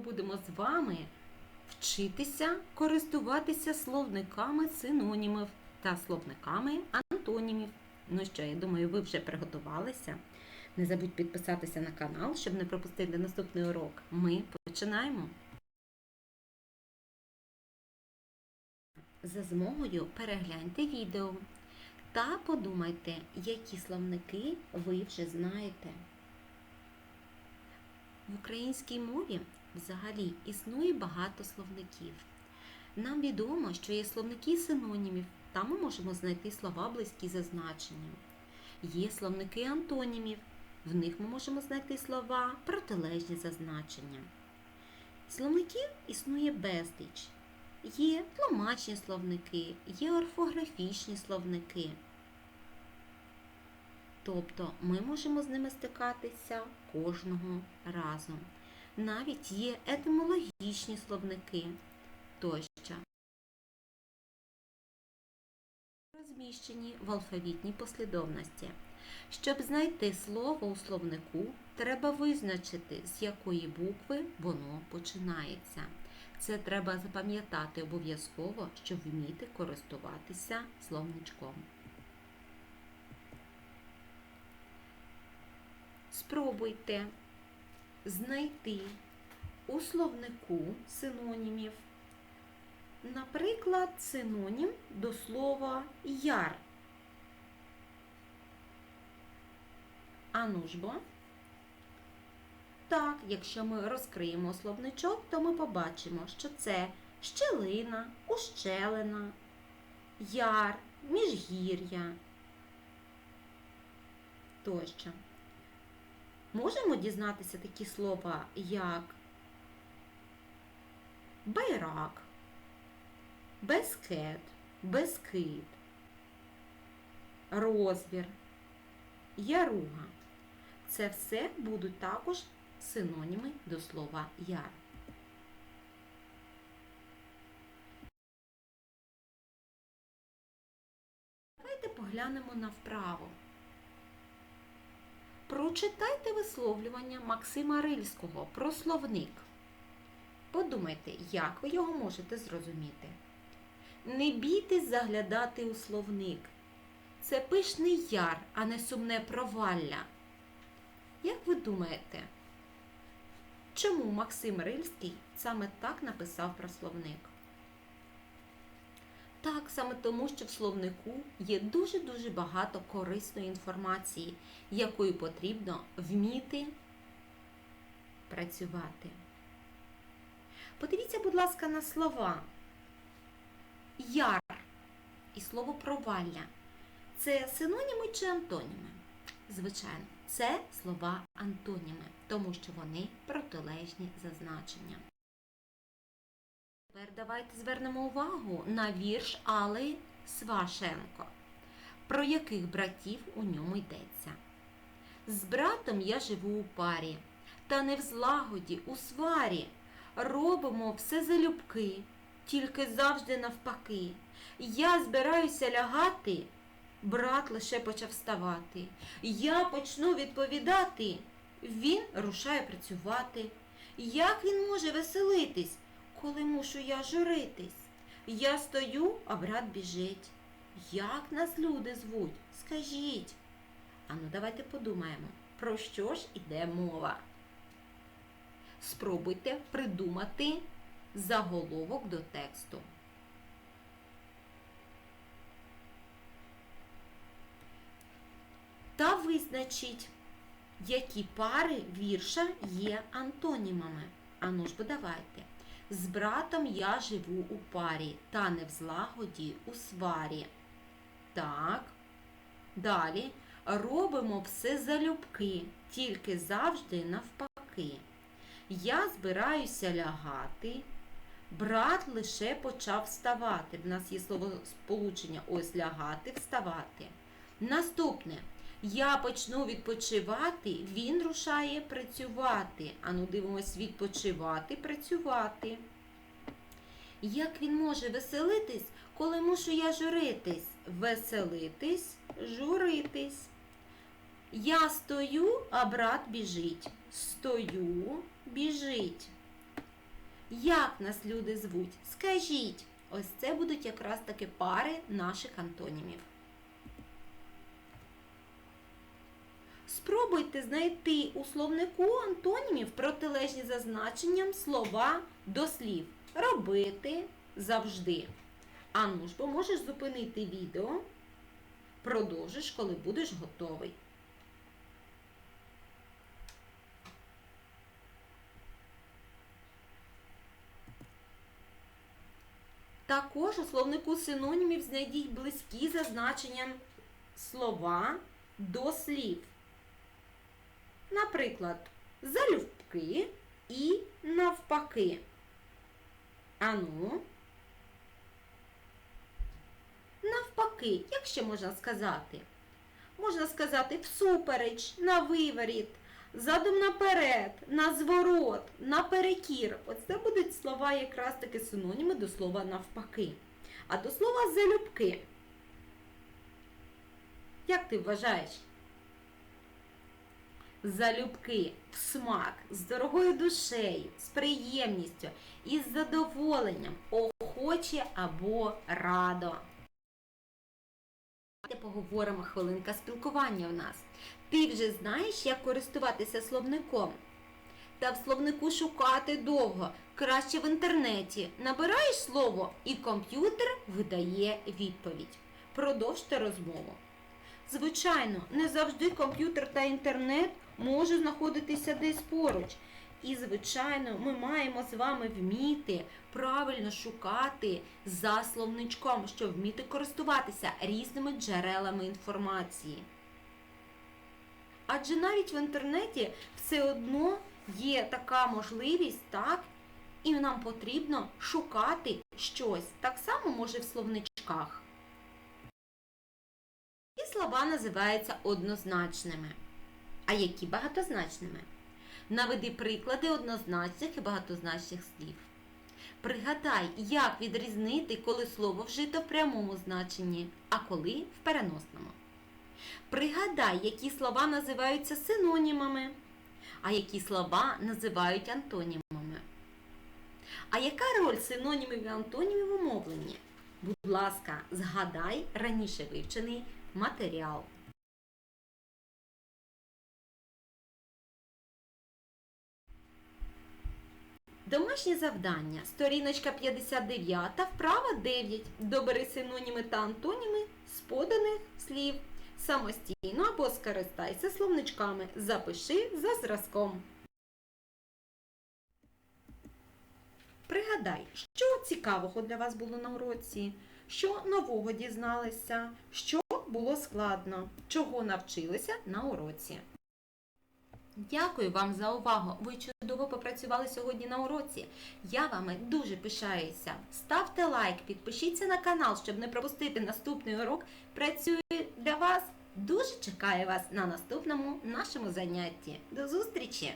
будемо з вами вчитися користуватися словниками синонімів та словниками антонімів. Ну що, я думаю, ви вже приготувалися. Не забудь підписатися на канал, щоб не пропустити наступний урок. Ми починаємо. За змогою перегляньте відео та подумайте, які словники ви вже знаєте. В українській мові взагалі існує багато словників. Нам відомо, що є словники синонімів, там ми можемо знайти слова близькі за значенням. Є словники антонімів, в них ми можемо знайти слова протилежні за значенням. Словників існує безліч. Є тлумачні словники, є орфографічні словники. Тобто ми можемо з ними стикатися кожного разу. Навіть є етимологічні словники тощо. Розміщені в алфавітній послідовності. Щоб знайти слово у словнику, треба визначити, з якої букви воно починається. Це треба запам'ятати обов'язково, щоб вміти користуватися словничком. Спробуйте знайти у словнику синонімів, наприклад, синонім до слова яр. Ану ж. Так, якщо ми розкриємо словничок, то ми побачимо, що це щелина, ущелина, яр, міжгір'я тощо. Можемо дізнатися такі слова, як байрак, безкет, безкит, розвір, яруга. Це все будуть також синоніми до слова яр. Давайте поглянемо на вправо. Прочитайте висловлювання Максима Рильського про словник. Подумайте, як ви його можете зрозуміти. Не бійтесь заглядати у словник. Це пишний яр, а не сумне провалля. Як ви думаєте, чому Максим Рильський саме так написав про словник? Так, саме тому, що в словнику є дуже-дуже багато корисної інформації, якою потрібно вміти працювати. Подивіться, будь ласка, на слова яр і слово провалля. Це синоніми чи антоніми? Звичайно, це слова антоніми, тому що вони протилежні за значенням. Тепер давайте звернемо увагу на вірш Алли Свашенко. Про яких братів у ньому йдеться. З братом я живу у парі, та не в злагоді, у сварі. Робимо все залюбки, тільки завжди навпаки. Я збираюся лягати, брат лише почав вставати. Я почну відповідати, він рушає працювати. Як він може веселитись? Коли мушу я журитись. Я стою, а брат біжить. Як нас люди звуть? Скажіть. Ану, давайте подумаємо, про що ж іде мова. Спробуйте придумати заголовок до тексту. Та визначіть, які пари вірша є антонімами. Ану ж бо давайте. З братом я живу у парі, та не в злагоді у сварі. Так. Далі робимо все залюбки, тільки завжди навпаки. Я збираюся лягати. Брат лише почав вставати. В нас є слово сполучення ось лягати, вставати. Наступне. Я почну відпочивати, він рушає працювати. Ану, дивимось, відпочивати, працювати. Як він може веселитись, коли мушу я журитись? Веселитись, журитись. Я стою, а брат біжить. Стою, біжить. Як нас люди звуть? Скажіть. Ось це будуть якраз таки пари наших антонімів. Спробуйте знайти у словнику антонімів протилежні за значенням слова до слів. Робити завжди. Ану ж, бо можеш зупинити відео. Продовжиш, коли будеш готовий. Також у словнику синонімів знайдіть близькі за значенням слова до слів. Наприклад, залюбки і навпаки. Ану. Навпаки, як ще можна сказати? Можна сказати всупереч, на виворіт, задом наперед, на зворот, наперекір. Оце будуть слова якраз таки синоніми до слова навпаки. А до слова залюбки. Як ти вважаєш? Залюбки, в смак, з дорогою душею, з приємністю, із задоволенням, охоче або радо. Давайте поговоримо хвилинка спілкування у нас. Ти вже знаєш, як користуватися словником? Та в словнику шукати довго. Краще в інтернеті. Набираєш слово і комп'ютер видає відповідь. Продовжте розмову. Звичайно, не завжди комп'ютер та інтернет можуть знаходитися десь поруч. І, звичайно, ми маємо з вами вміти правильно шукати за словничком, щоб вміти користуватися різними джерелами інформації. Адже навіть в інтернеті все одно є така можливість, так? І нам потрібно шукати щось. Так само може в словничках. І слова називаються однозначними. А які багатозначними? Наведи приклади однозначних і багатозначних слів. Пригадай, як відрізнити, коли слово вжито в прямому значенні, а коли в переносному. Пригадай, які слова називаються синонімами, а які слова називають антонімами. А яка роль синонімів і антонімів у мовленні? Будь ласка, згадай раніше вивчений матеріал. Домашнє завдання. Сторіночка 59, вправа 9. Добери синоніми та антоніми з поданих слів. Самостійно або скористайся словничками. Запиши за зразком. Пригадай, що цікавого для вас було на уроці, що нового дізналися, що було складно, чого навчилися на уроці. Дякую вам за увагу. Ви чудово попрацювали сьогодні на уроці. Я вами дуже пишаюся. Ставте лайк, підпишіться на канал, щоб не пропустити наступний урок. Працюю для вас. Дуже чекаю вас на наступному нашому занятті. До зустрічі!